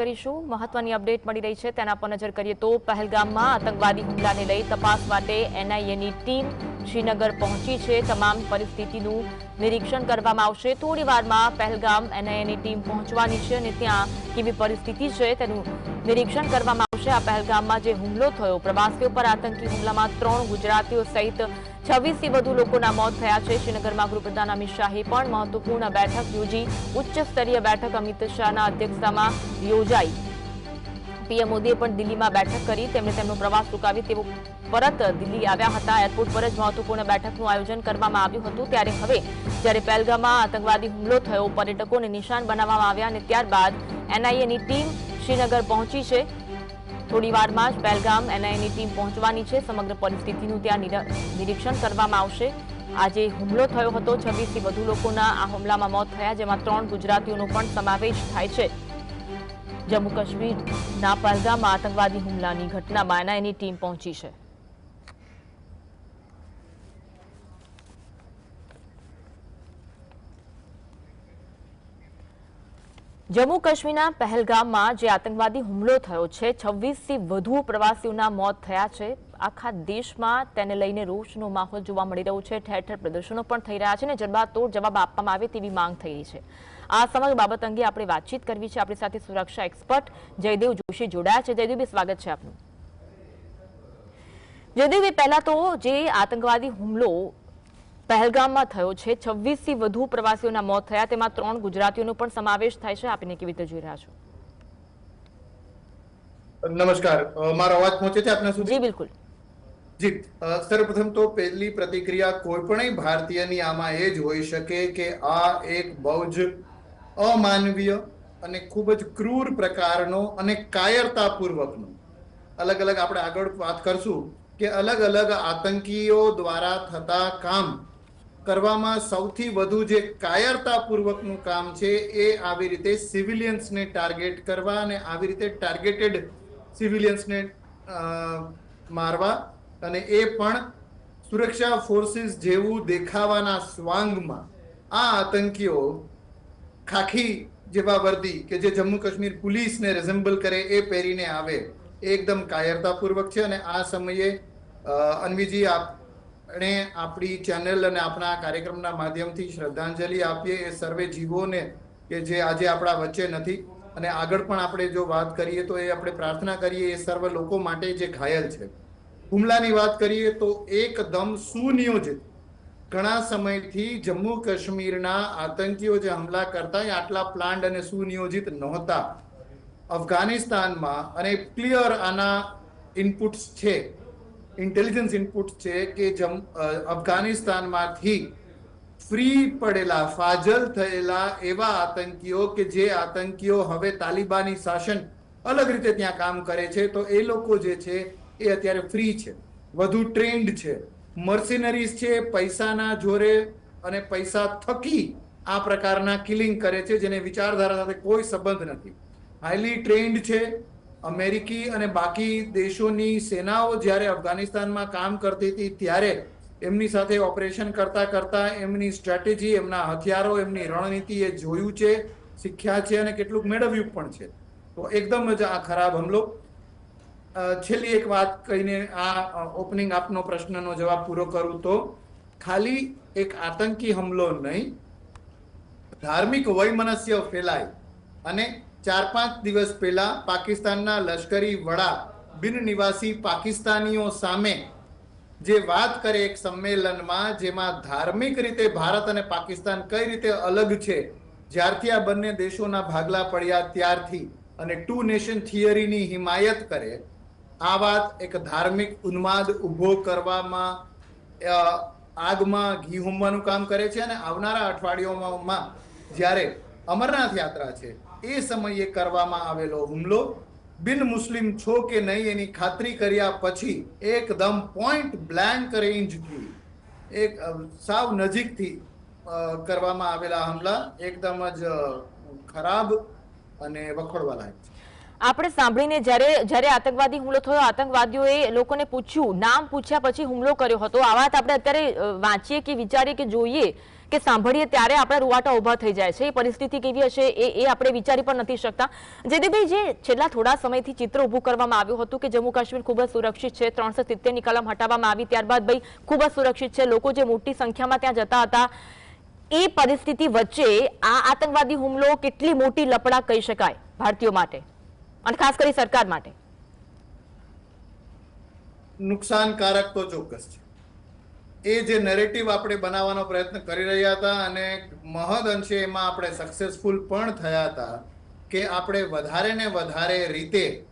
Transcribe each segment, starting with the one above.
કરીશું. મહત્વની અપડેટ મળી રહી છે. તેના પર નજર કરીએ તો પહેલગામમાં આતંકવાદી હુમલાને લઈ તપાસ માટે એનઆઈએની ટીમ શ્રીનગર પહોંચી છે. તમામ પરિસ્થિતિનું નિરીક્ષણ કરવામાં આવશે. થોડી વારમાં પહેલગામ એનઆઈએની ટીમ પહોંચવાની છે અને ત્યાં કેવી પરિસ્થિતિ છે તેનું નિરીક્ષણ કરવામાં આવશે. આ પહેલગામમાં જે હુમલો થયો, પ્રવાસીઓ પર આતંકી હુમલામાં ત્રણ ગુજરાતીઓ સહિત છવ્વીસથી વધુ લોકોના મોત થયા છે. શ્રીનગરમાં ગૃહપ્રધાન અમિત શાહે પણ મહત્વપૂર્ણ બેઠક યોજી. ઉચ્ચ સ્તરીય બેઠક અમિત શાહના અધ્યક્ષતામાં યોજાઈ. પીએમ મોદીએ પણ દિલ્હીમાં બેઠક કરી. તેમણે તેમનો પ્રવાસ રોકાવી તેઓ પરત દિલ્હી આવ્યા હતા. એરપોર્ટ પર જ મહત્વપૂર્ણ બેઠકનું આયોજન કરવામાં આવ્યું હતું. ત્યારે હવે જ્યારે પહેલગામમાં આતંકવાદી હુમલો થયો, પર્યટકોને નિશાન બનાવવામાં આવ્યા અને ત્યારબાદ એનઆઈએની ટીમ શ્રીનગર પહોંચી છે. થોડી વારમાં જ પહેલગામ એનઆઈની ટીમ પહોંચવાની છે. સમગ્ર પરિસ્થિતિનું ત્યાં નિરીક્ષણ કરવામાં આવશે. આજે હુમલો થયો હતો. છવ્વીસથી વધુ લોકોના આ હુમલામાં મોત થયા, જેમાં ત્રણ ગુજરાતીઓનો પણ સમાવેશ થાય છે. જમ્મુ કાશ્મીરના પહેલગામમાં આતંકવાદી હુમલાની ઘટનામાં એનઆઈની ટીમ પહોંચી છે. જમ્મુ કાશ્મીરના પહેલગામમાં જે આતંકવાદી હુમલો થયો છે, છવ્વીસથી વધુ પ્રવાસીઓના મોત થયા છે. આખા દેશમાં તેને લઈને રોષનો માહોલ જોવા મળી રહ્યો છે. ઠેર ઠેર પ્રદર્શનો પણ થઈ રહ્યા છે અને જડબાતોડ જવાબ આપવામાં આવે તેવી માંગ થઈ રહી છે. આ સમગ્ર બાબત અંગે આપણે વાતચીત કરવી છે. આપણી સાથે સુરક્ષા એક્સપર્ટ જયદેવ જોશી જોડાયા છે. જયદેવભાઈ સ્વાગત છે આપનું. જયદેવભાઈ પહેલા તો જે આતંકવાદી હુમલો પહેલગામમાં થયો છે. છવ્વીસથી વધુ પ્રવાસીઓના મોત થયા. તેમાં ત્રણ ગુજરાતીઓનો પણ સમાવેશ થાય છે. આપને કેવી રીતે જોઈ રહ્યા છો? નમસ્કાર. મારો અવાજ પહોંચે છે આપના સુધી? બિલકુલ. જી. સર્વપ્રથમ તો પહેલી પ્રતિક્રિયા કોઈ પણ ભારતીયની આમાં એ જ હોઈ શકે કે આ એક બહુ જ અમાનવીય અને ખૂબ જ ક્રૂર પ્રકારનો અને કાયરતાપૂર્વકનો. અલગ અલગ આપણે આગળ વાત કરશું કે અલગ અલગ આતંકીઓ દ્વારા થતા કામ કરવામાં સૌથી વધુ જે કાયરતાપૂર્વકનું કામ છે એ આવી રીતે સિવિલિયન્સને ટાર્ગેટ કરવા અને આવી રીતે ટાર્ગેટેડ સિવિલિયન્સને મારવા અને એ પણ સુરક્ષા ફોર્સિસ જેવું દેખાવાના સ્વાંગમાં. આ આતંકીઓ ખાખી જેવા વર્દી કે જે જમ્મુ કાશ્મીર પોલીસને રિઝેમ્બલ કરે એ પહેરીને આવે એકદમ કાયરતાપૂર્વક છે અને આ સમયે અન્વીજી અન્વીજી આપણે આપણી ચેનલ અને આપણા કાર્યક્રમના માધ્યમથી શ્રદ્ધાંજલિ આપીએ, એ સર્વે જીવોને કે જે આજે આપણા વચ્ચે નથી. અને આગળ પણ આપણે જો વાત કરીએ તો એ આપણે પ્રાર્થના કરીએ, એ સર્વ લોકો માટે જે ઘાયલ છે. હુમલાની વાત કરીએ તો એકદમ સુનિયોજિત. ઘણા સમયથી જમ્મુ કાશ્મીરના આતંકીઓ જે હુમલા કરતા એ આટલા પ્લાન્ડ અને સુનિયોજિત નહોતા. અફઘાનિસ્તાનમાં અને ક્લિયર આના ઇનપુટ્સ છે. ઇન્ટેલિજન્સ ઇનપુટ છે કે જમ અફઘાનિસ્તાનમાંથી ફ્રી પડેલા, ફાજલ થયેલા એવા આતંકીઓ કે જે આતંકીઓ હવે તાલિબાની શાસન અલગ રીતે ત્યાં કામ કરે છે, તો એ લોકો જે છે એ અત્યારે ફ્રી છે. વધુ ટ્રેન્ડ છે. મર્સિનરીઝ છે, પૈસાના જોરે અને પૈસા થકી આ પ્રકારના કિલિંગ કરે છે, જેને વિચારધારા સાથે કોઈ સંબંધ નથી. હાઈલી ટ્રેન્ડ છે અમેરિકી અને બાકી દેશોની સેનાઓ જ્યારે અફઘાનિસ્તાનમાં કામ કરતી હતી, ત્યારે એમની સાથે ઓપરેશન કરતા કરતા એમની સ્ટ્રેટેજી એમના હથિયારો, એમની રણનીતિ એ જોયું છે, શીખ્યા છે અને કેટલુંક મેળવ્યું પણ છે. તો એકદમ જ આ ખરાબ હમલો. છેલ્લી એક વાત કહીને આ ઓપનિંગ આપનો પ્રશ્નનો જવાબ પૂરો કરું તો, ખાલી એક આતંકી હમલો નહીં, ધાર્મિક વૈમનસ્ય ફેલાય અને ચાર પાંચ દિવસ પહેલા પાકિસ્તાનના લશ્કરી વડા બિન નિવાસી પાકિસ્તાનીઓ સામે જે વાત કરે એક સંમેલનમાં, જેમાં ધાર્મિક રીતે ભારત અને પાકિસ્તાન કઈ રીતે અલગ છે, જ્યારથી આ બંને દેશોના ભાગલા પડ્યા ત્યારથી અને ટુ નેશન થિયરીની હિમાયત કરે, આ વાત એક ધાર્મિક ઉન્માદ ઊભો કરવામાં આગમાં ઘી હોમવાનું કામ કરે છે અને આવનારા અઠવાડિયોમાં, જ્યારે અમરનાથ યાત્રા છે એ સમયે કરવામાં આવેલો હુમલો બિન મુસ્લિમ છો કે નહીં એની ખાતરી કર્યા પછી એકદમ પોઈન્ટ બ્લેન્ક રેન્જથી એક સાવ નજીકથી કરવામાં આવેલા હુમલા એકદમ જ ખરાબ અને વખોડવા લાયક છે. આપણે સાંભળીને જ્યારે જ્યારે આતંકવાદી હુમલો થયો, આતંકવાદીઓએ લોકોને પૂછ્યું, નામ પૂછ્યા પછી હુમલો કર્યો હતો. આ વાત આપણે અત્યારે વાંચીએ કે વિચારીએ કે જોઈએ. કે સાંભળીએ ત્યારે આપણા રૂવાટા ઊભા થઈ જાય છે. એ પરિસ્થિતિ કેવી હશે એ એ આપણે વિચારી પણ નથી શકતા. જયદીપભાઈ, જે છેલ્લા થોડા સમયથી ચિત્ર ઊભું કરવામાં આવ્યું હતું કે જમ્મુ કાશ્મીર ખૂબ જ સુરક્ષિત છે, ત્રણસો સિત્તેરની કલમ હટાવવામાં આવી ત્યારબાદ ભાઈ ખૂબ જ સુરક્ષિત છે. લોકો જે મોટી સંખ્યામાં ત્યાં જતા હતા, એ પરિસ્થિતિ વચ્ચે આ આતંકવાદી હુમલો કેટલી મોટી લપડા કહી શકાય ભારતીયો માટે અને ખાસ કરી સરકાર માટે? નુકસાનકારક તો ચોક્કસ છે. એ જે નેરેટિવ આપણે બનાવવાનો પ્રયત્ન કરી રહ્યા હતા અને મહદ અંશે એમાં આપણે સક્સેસફુલ પણ થયા હતા કે આપણે વધારે ને વધારે રીતે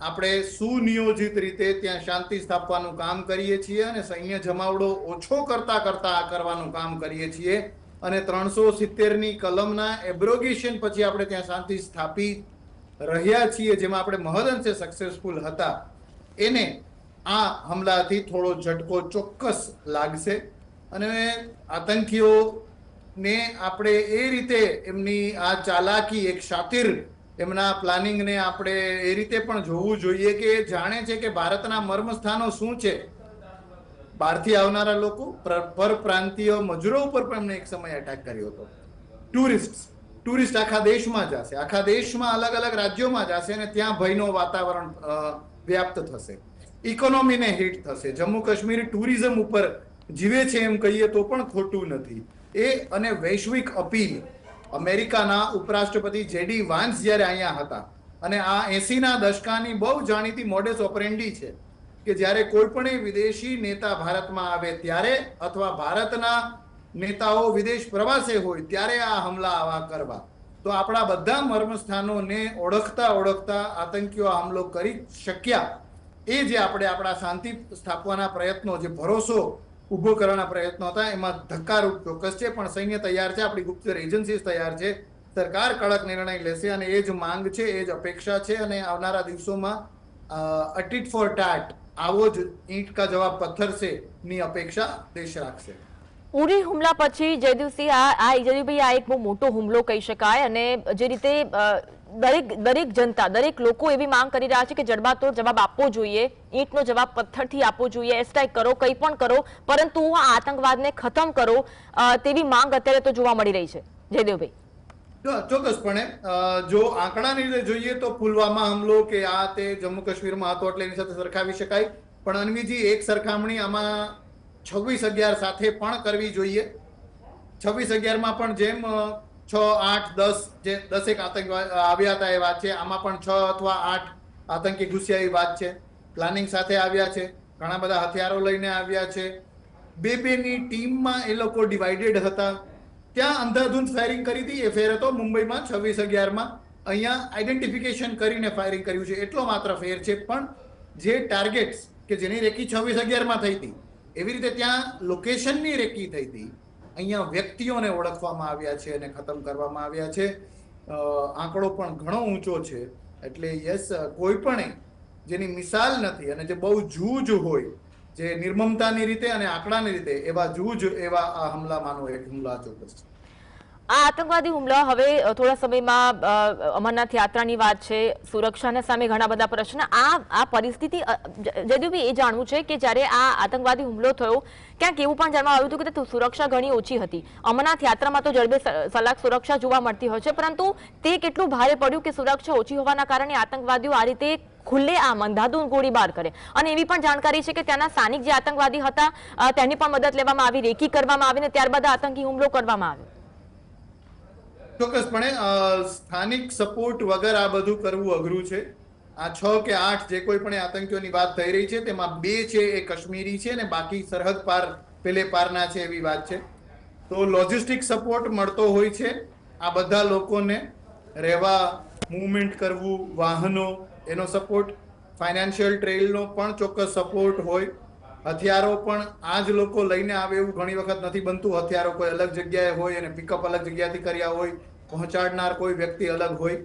આપણે સુનિયોજિત રીતે ત્યાં શાંતિ સ્થાપવાનું કામ કરીએ છીએ અને સૈન્ય જમાવડો ઓછો કરતા કરતા આ કરવાનું કામ કરીએ છીએ અને ત્રણસો સિત્તેરની કલમના એબ્રોગેશન પછી આપણે ત્યાં શાંતિ સ્થાપી રહ્યા છીએ જેમાં આપણે મહદ અંશે સક્સેસફુલ હતા. એને આ હમલાથી થોડો ઝટકો ચોક્કસ લાગશે અને આતંકીઓને આપણે એ રીતે એમની આ ચાલાકી, એક શાતિર એમના પ્લાનિંગને આપણે એ રીતે પણ જોવું જોઈએ કે જાણે છે કે ભારતના મર્મસ્થાનો શું છે. બહારથી આવનારા લોકો, પર- પરપ્રાંતીય મજૂરો ઉપર પણ એમને એક સમય એટેક કર્યો હતો. ટુરિસ્ટ ટુરિસ્ટ આખા દેશમાં જશે. આખા દેશમાં અલગ અલગ રાજ્યોમાં જશે અને ત્યાં ભયનો વાતાવરણ વ્યાપ્ત થશે. ઇકોનોમીને હિટ થશે. જમ્મુ કાશ્મીર ટુરિઝમ ઉપર જીવે છે એમ કહીએ તો પણ ખોટું નથી. એ અને વૈશ્વિક અપીલ અમેરિકાના ઉપરાષ્ટ્રપતિ જેડી વાન્સ જ્યારે અહીંયા હતા અને આ એસીના દશકાની બહુ જાણીતી મોડેસ ઓપરેન્ડી છે કે જ્યારે કોઈ પણ વિદેશી નેતા ભારતમાં આવે ત્યારે અથવા ભારતના નેતાઓ વિદેશ પ્રવાસે હોય ત્યારે આ હમલા આવા કરવા. તો આપણા બધા મર્મસ્થાનોને ઓળખતા ઓળખતા આતંકીઓ આ હુમલો કરી શક્યા. એ જે આપણે આપણા શાંતિ સ્થાપવાના પ્રયત્નો, જે ભરોસો ઊભો કરવાના પ્રયત્નો હતા, એમાં ધક્કારૂપ ચોક્કસ છે. પણ સૈન્ય તૈયાર છે, આપણી ગુપ્તચર એજન્સીસ તૈયાર છે. સરકાર કડક નિર્ણય લેશે અને એ જ માંગ છે, એ જ અપેક્ષા છે અને આવનારા દિવસોમાં અટીટ ફોર ટાટ, આવો જ ઈંટ કા જવાબ પથ્થર છે ની અપેક્ષા દેશ રાખશે. ઉરી હુમલા પછી જયદીપસિંહ, આ જયદીપભાઈ આ એક બહુ મોટો હુમલો કહી શકાય અને જે રીતે દરેક દરેક જનતા, દરેક લોકો એવી માંગ કરી રહ્યા છે કે જડબાતોડ જવાબ આપવો જોઈએ, ઈંટનો જવાબ પથ્થરથી આપવો જોઈએ એસ્ટ્રાઇક કરો, કંઈ પણ કરો, પરંતુ આ આતંકવાદને ખતમ કરો તેવી માંગ અત્યારે તો જોવા મળી રહી છે. જયદેવભાઈ. ચોક્કસપણે જો આંકડાની રીતે જોઈએ તો પુલવામા હમલો કે આ તે જમ્મુ કાશ્મીરમાં હતો એટલે એની સાથે સરખાવી શકાય. પણ અન્વીજી, એક સરખામણી આમાં છવ્વીસ અગિયાર સાથે પણ કરવી જોઈએ. છવ્વીસ અગિયારમાં પણ જેમ છ, આઠ, દસ જે દસેક આતંકવાદ આવ્યા હતા એ વાત છે. આમાં પણ છ અથવા આઠ આતંકી ઘૂસ્યા એવી વાત છે. પ્લાનિંગ સાથે આવ્યા છે. ઘણા બધા હથિયારો લઈને આવ્યા છે. બે બેની ટીમમાં એ લોકો ડિવાઇડેડ હતા. ત્યાં અંધાધૂંધ ફાયરિંગ કરી હતી. એ ફેર હતો મુંબઈમાં છવ્વીસ અગિયારમાં. અહીંયા આઈડેન્ટિફિકેશન કરીને ફાયરિંગ કર્યું છે. એટલો માત્ર ફેર છે. પણ જે ટાર્ગેટ્સ કે જેની રેકી છવ્વીસ અગિયારમાં થઈ હતી, એવી રીતે ત્યાં લોકેશનની રેકી થઈ હતી. અહીંયા વ્યક્તિઓને ઓળખવામાં આવ્યા છે અને ખતમ કરવામાં આવ્યા છે. આંકડો પણ ઘણો ઊંચો છે. એટલે યસ, કોઈ પણ જેની મિસાલ નથી અને જે બહુ જૂજ હોય, જે નિર્મમતાની રીતે અને આંકડાની રીતે એવા જૂજ એવા આ હમલામાંનો એક હુમલા ચોક્કસ છે. આ આતંકવાદી હુમલો હવે થોડા સમયમાં અમરનાથ યાત્રાની વાત છે સુરક્ષાના સામે ઘણા બધા પ્રશ્ન. આ આ પરિસ્થિતિ અ, જ- એ જાણવું છે કે જ્યારે આ આતંકવાદી હુમલો થયો ક્યાંક એવું પણ જાણવા આવ્યું હતું કે સુરક્ષા ઘણી ઓછી હતી. અમરનાથ યાત્રામાં તો જડબે સલાક સુરક્ષા જોવા મળતી હોય છે પરંતુ તે કેટલું ભારે પડ્યું કે સુરક્ષા ઓછી હોવાના કારણે આતંકવાદીઓ આ રીતે ખુલ્લે આમ અંધાધૂંધ ગોળીબાર કરે. અને એવી પણ જાણકારી છે કે ત્યાંના સ્થાનિક જે આતંકવાદી હતા તેની પણ મદદ લેવામાં આવી રેકી કરવામાં આવી ને ત્યારબાદ આતંકી હુમલો કરવામાં આવ્યો. ચોક્કસપણે સ્થાનિક સપોર્ટ વગર આ બધું કરવું અઘરું છે. આ છ કે આઠ જે કોઈ પણ આતંકીઓની વાત થઈ રહી છે, તેમાં બે છે એ કાશ્મીરી છે અને બાકી સરહદ પાર, પેલે પારના છે એવી વાત છે. તો લોજિસ્ટિક સપોર્ટ મળતો હોય છે. આ બધા લોકોને રહેવા, મૂવમેન્ટ કરવું, વાહનો, એનો સપોર્ટ, ફાઇનાન્શિયલ ટ્રેલનો પણ ચોક્કસ સપોર્ટ હોય. હથિયારો પણ આ જ લોકો લઈને આવે એવું ઘણી વખત નથી બનતું. હથિયારો કોઈ અલગ જગ્યાએ હોય અને પિકઅપ અલગ જગ્યાથી કર્યા હોય, પહોંચાડનાર કોઈ વ્યક્તિ અલગ હોય.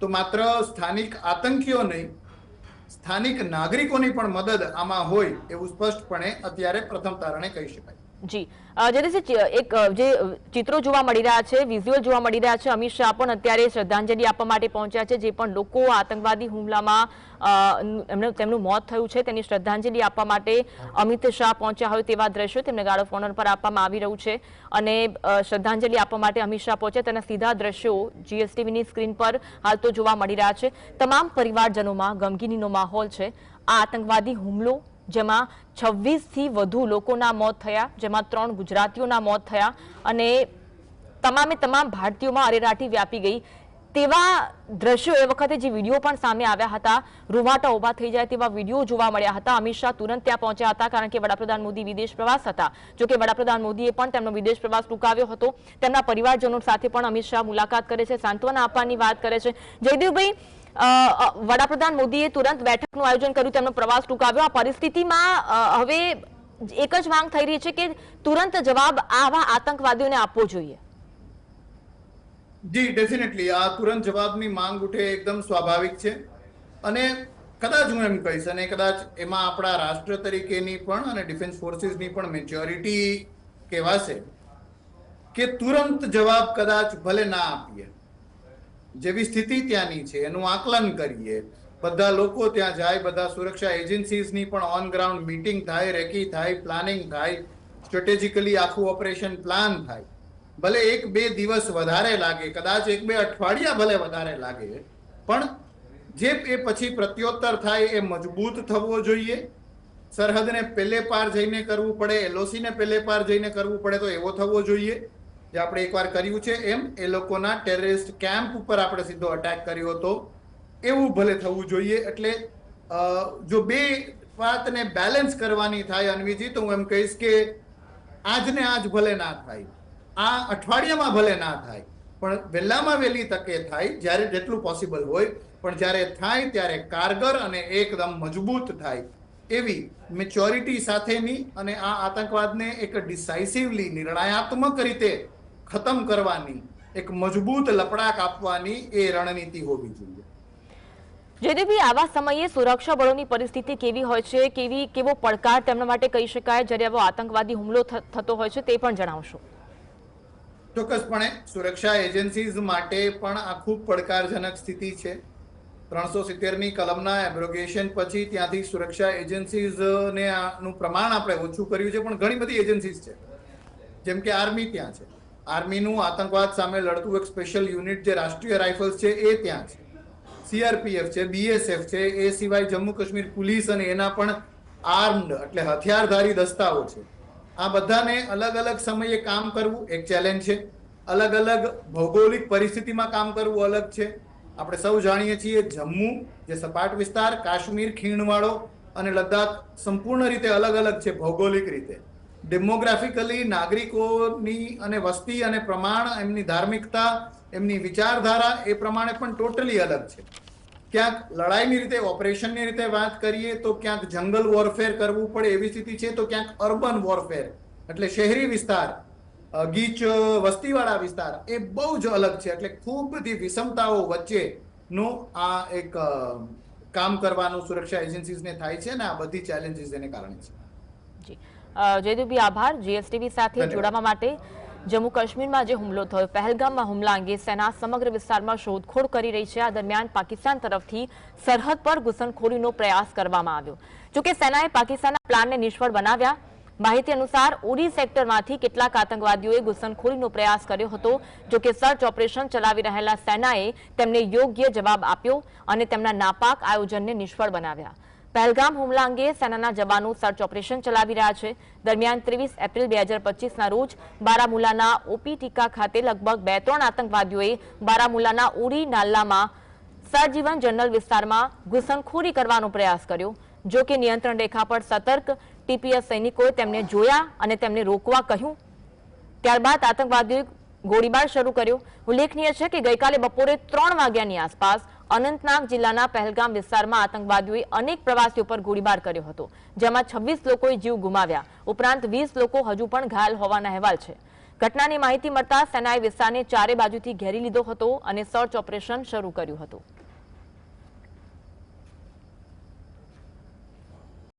તો માત્ર સ્થાનિક આતંકીઓ નહીં, સ્થાનિક નાગરિકોની પણ મદદ આમાં હોય એવું સ્પષ્ટપણે અત્યારે પ્રથમ તારણે કહી શકાય. જી. જેથી એક જે ચિત્રો જોવા મળી રહ્યા છે વિઝ્યુઅલ જોવા મળી રહ્યા છે, અમિત શાહ પણ અત્યારે શ્રદ્ધાંજલિ આપવા માટે પહોંચ્યા છે, જે પણ લોકો આતંકવાદી હુમલામાં એમને, તેમનું મોત થયું છે, તેની શ્રદ્ધાંજલિ આપવા માટે અમિત શાહ પહોંચ્યા હોય તેવા દ્રશ્યો તેમને ઓફ ઓનર પર આપવામાં આવી રહ્યું છે અને શ્રદ્ધાંજલિ આપવા માટે અમિત શાહ પહોંચ્યા, તેના સીધા દ્રશ્યો જીએસટીવીની સ્ક્રીન પર હાલ તો જોવા મળી રહ્યા છે. તમામ પરિવારજનોમાં ગમગીનીનો માહોલ છે. આ આતંકવાદી હુમલો જેમાં છવ્વીસથી વધુ લોકોના મોત થયા, જેમાં ત્રણ ગુજરાતીઓના મોત થયા અને તમામે તમામ ભારતીયોમાં અરેરાટી વ્યાપી ગઈ. તેવા દ્રશ્યો એ વખતે જે વીડિયો પણ સામે આવ્યા હતા, રૂવાટા ઊભા થઈ જાય તેવા વીડિયો જોવા મળ્યા હતા. અમિત શાહ તુરંત ત્યાં પહોંચ્યા હતા કારણ કે વડાપ્રધાન મોદી વિદેશ પ્રવાસ હતા. જો કે વડાપ્રધાન મોદીએ પણ તેમનો વિદેશ પ્રવાસ ટૂંકાવ્યો હતો. તેમના પરિવારજનો સાથે પણ અમિત શાહ મુલાકાત કરે છે, સાંત્વના આપવાની વાત કરે છે. જયદેવભાઈ વડાપ્રધાન મોદીએ તુરંત બેઠકનું આયોજન કર્યું, તેમનો પ્રવાસ ટૂંકાવ્યો. આ પરિસ્થિતિમાં હવે એક જ માંગ થઈ રહી છે કે તુરંત જવાબ આવા આતંકવાદીઓને આપવો જોઈએ. જી ડેફિનેટલી આ તુરંત જવાબની માંગ ઉઠે એકદમ સ્વાભાવિક છે. અને કદાચ હું એમ કહીશ, અને કદાચ એમાં આપણા રાષ્ટ્ર તરીકેની પણ અને ડિફેન્સ ફોર્સીસની પણ મેચ્યોરિટી કહેવાશે કે તુરંત જવાબ કદાચ ભલે ના આપીએ. જેવી સ્થિતિ ત્યાંની છે, એનું આકલન કરીએ. બધા લોકો ત્યાં જાય, બધા સુરક્ષા એજન્સીસની પણ ઓન ગ્રાઉન્ડ મીટિંગ થાય, રેકી થાય પ્લાનિંગ થાય સ્ટ્રેટેજિકલી આખું ઓપરેશન પ્લાન થાય. ભલે એક બે દિવસ વધારે લાગે, કદાચ એક બે અઠવાડિયા ભલે વધારે લાગે, પણ જે એ પછી પ્રત્યોત્તર થાય એ મજબૂત થવો જોઈએ. સરહદને પેલે પાર જઈને કરવું પડે, એલઓસીને પેલે પાર જઈને કરવું પડે તો એવો થવો જોઈએ, જે આપણે એકવાર કર્યું છે. એમ એ લોકોના ટેરરિસ્ટ કેમ્પ ઉપર આપણે સીધો અટેક કર્યો હતો. એવું ભલે થવું જોઈએ, એટલે જો બે વાતને બેલેન્સ કરવાની થાય, અન્વીજી, તો હું એમ કહીશ કે આજને આજ ભલે ના થાય. આ અઠવાડિયામાં ભલે ના થાય, પણ વહેલામાં વહેલી તકે થાય, જ્યારે જેટલું પોસિબલ હોય, પણ જ્યારે થાય ત્યારે કારગર અને એકદમ મજબૂત થાય. એવી મેચ્યોરિટી સાથેની અને આ આતંકવાદને એક ડિસાઇસિવલી નિર્ણયાત્મક રીતે ખતમ કરવાની, એક મજબૂત લપડાક આપવાની એ રણનીતિ હોવી જોઈએ. જયદેવભાઈ આવા સમયે સુરક્ષા બળોની પરિસ્થિતિ કેવી હોય છે, કેવી, કેવો પડકાર તેમના માટે કહી શકાય, જ્યારે આવો આતંકવાદી હુમલો થતો હોય છે તે પણ જણાવશો. ચોક્કસપણે સુરક્ષા એજન્સીઝ માટે પણ આ ખૂબ પડકારજનક સ્થિતિ છે. ત્રણસો સિત્તેરની કલમના એબ્રોગેશન પછી ત્યાંથી સુરક્ષા એજન્સીઝને આનું પ્રમાણ આપણે ઓછું કર્યું છે, પણ ઘણી બધી એજન્સીઝ છે. જેમ કે આર્મી ત્યાં છે. આર્મીનું આતંકવાદ સામે લડતું એક સ્પેશિયલ યુનિટ જે રાષ્ટ્રીય રાઇફલ્સ છે, એ ત્યાં છે. સીઆરપીએફ છે બીએસએફ છે, એ સિવાય જમ્મુ કાશ્મીર પોલીસ અને એના પણ આર્મ્ડ એટલે હથિયારધારી દસ્તાઓ છે. આ બધાને અલગ અલગ સમયે કામ કરવું એક ચેલેન્જ છે. અલગ અલગ ભૌગોલિક પરિસ્થિતિમાં કામ કરવું અલગ છે. આપણે સૌ જાણીએ છીએ જમ્મુ, જે સપાટ વિસ્તાર, કાશ્મીર ખીણવાળો અને લદ્દાખ સંપૂર્ણ રીતે અલગ અલગ છે, ભૌગોલિક રીતે. ડેમોગ્રાફિકલી નાગરિકોની અને વસ્તી અને પ્રમાણ, એમની ધાર્મિકતા, એમની વિચારધારા એ પ્રમાણે પણ ટોટલી અલગ છે. ક્યાંક લડાઈની રીતે ઓપરેશનની રીતે વાત કરીએ તો ક્યાંક જંગલ વોરફેર કરવું પડે એવી સ્થિતિ છે તો ક્યાંક અર્બન વોરફેર એટલે શહેરી વિસ્તાર ગીચ વસ્તીવાળા વિસ્તાર એ બહુ જ અલગ છે. એટલે ખૂબ બધી વિષમતાઓ વચ્ચેનું આ એક કામ કરવાનું સુરક્ષા એજન્સીઝને થાય છે અને આ બધી ચેલેન્જીસ એને કારણે છે. જી. આભાર. જીએસટીવી સાથે જોડાવા માટે જમ્મુ કાશ્મીરમાં જે હુમલો થયો. પહેલગામમાં હુમલા અંગે સેના સમગ્ર વિસ્તારમાં શોધખોળ કરી રહી છે. આ દરમિયાન પાકિસ્તાન તરફથી સરહદ પર ઘૂસણખોરીનો પ્રયાસ કરવામાં આવ્યો. જોકે સેનાએ પાકિસ્તાનના પ્લાનને નિષ્ફળ બનાવ્યા. માહિતી અનુસાર ઉરી સેક્ટરમાંથી કેટલાક આતંકવાદીઓએ ઘૂસણખોરીનો પ્રયાસ કર્યો હતો. જોકે સર્ચ ઓપરેશન ચલાવી રહેલા સેનાએ તેમને યોગ્ય જવાબ આપ્યો અને તેમના નાપાક આયોજનને નિષ્ફળ બનાવ્યા. પહેલગામ હુમલા અંગે સેનાના જવાનો સર્ચ ઓપરેશન ચલાવી રહ્યા છે. દરમિયાન ત્રેવીસ એપ્રિલ બે હજાર પચીસના રોજ બારામુલાના ઓપી ટીકા ખાતે લગભગ બે ત્રણ આતંકવાદીઓએ બારામુલાના ઉડી નાલ્લામાં સરજીવન જનરલ વિસ્તારમાં ઘૂસણખોરી કરવાનો પ્રયાસ કર્યો. જો કે નિયંત્રણ રેખા પર સતર્ક ટીપીએસ સૈનિકોએ તેમને જોયા અને તેમને રોકવા કહ્યું. ત્યારબાદ આતંકવાદીઓએ ગોળીબાર શરૂ કર્યો. ઉલ્લેખનીય છે કે ગઈકાલે બપોરે ત્રણ વાગ્યાની આસપાસ અનંતનાગ જિલ્લાના પહેલગામ વિસ્તારમાં આતંકવાદીઓએ અનેક પ્રવાસીઓ પર ગોળીબાર કર્યો હતો, જેમાં છવ્વીસ લોકોએ જીવ ગુમાવ્યા. ઉપરાંત વીસ લોકો હજુ પણ ઘાયલ હોવાના અહેવાલ છે. ઘટનાની માહિતી મળતા સેનાએ વિસ્તારને ચારે બાજુથી ઘેરી લીધો હતો અને સર્ચ ઓપરેશન શરૂ કર્યું હતું.